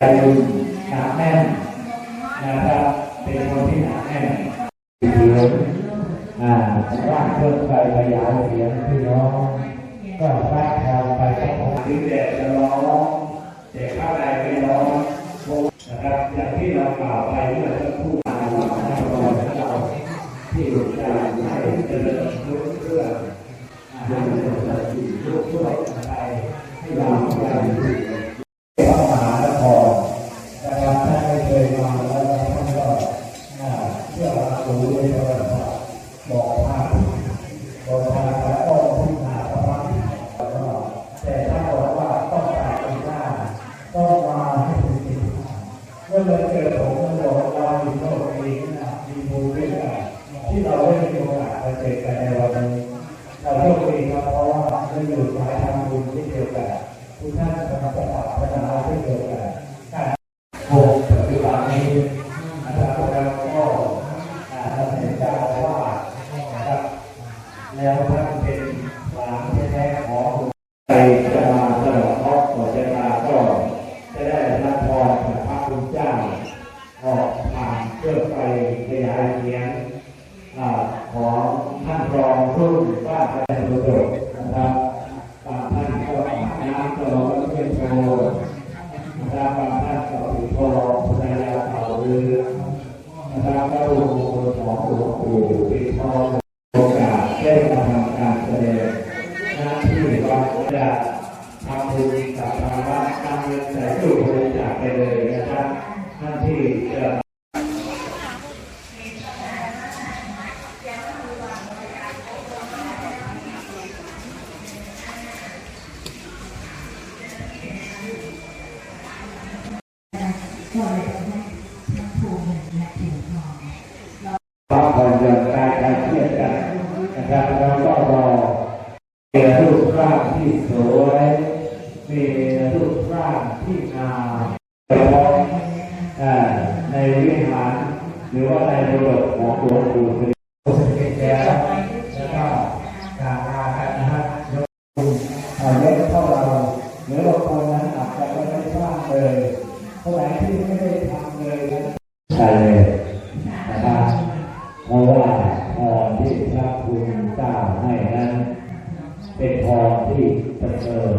ใจหนาแน่นนะครับเป็นคนที่หนาแน่นเสียงอ่าร่าเครื่องไฟขยายเสียงพี่น้องก็ฟัดทองไปก็คงที่แดดจะร้อนแต่ข้างในไม่ร้อนนะครับอย่างที่เรากล่าวไปเมื่อสักครู่มาว่าเราให้เราที่หลุดจาให้เจริญรุ่งเรืองให้เจริญรุ่งช่วยอะไรให้เราได้ดี พระมหานครนะครับถ้าไม่เคยมาแล้วท่านก็อ่าเชื่อ รับรู้ในประวัติศาสตร์บอกภาพบอกภาแล้วก็ที่มาประวัติแล้วก็แต่ถ้าบอกว่าต้องการปีหน้าต้องมาให้ถึงปีหน้าเมื่อเราเจอผมก็บอกว่ามีโลกมีหน้ามีบูด้วยกันที่เราได้มีโอกาสมาเจอกันในวันนี้เราโชคดีครับเพราะว่าได้อยู่สายทำบุญที่เดียวกันทุกท่านกำลังจะปรับพัฒนาเช่เดียวกันการโบกปัจจุบันนี้ พื่อไปขยายเสียงของท่านรองรุ่นบ้าพระเจ้าสุโขนะครับบางท่านก็น้ำตลอดเพื่อนโชว์นะครับบางท่านก็ถือทองภรรยาเต่าเรือนะครับก็รวมคนของหลวงปู่เปิดทองโอกาสได้มาทำการแสดงหน้าที่ว่าจะทำบุญกับทางวัดนำเงินใส่ตู้บริจาคไปเลยนะครับ พักผ่อนหย่อนกายคลายเครียดกันนะครับแล้วก็รอเจอรูปร่างที่สวยมีรูปร่างที่งามโดยเฉพาะในวิหารหรือว่าในบริบทของหลวงปู่สิริสุทธิแก้วแล้วก็กาลากันนะฮะยกอ่ายกเข้าเราหรือบางคนนั้นอาจจะไม่ได้สร้างเลย คนไหนที่ไม่ได้ทำเลยนะใช่เลยนะครับเพราะว่าพรที่พระคุณเจ้าให้นั้น เป็นพรที่ประเสริฐ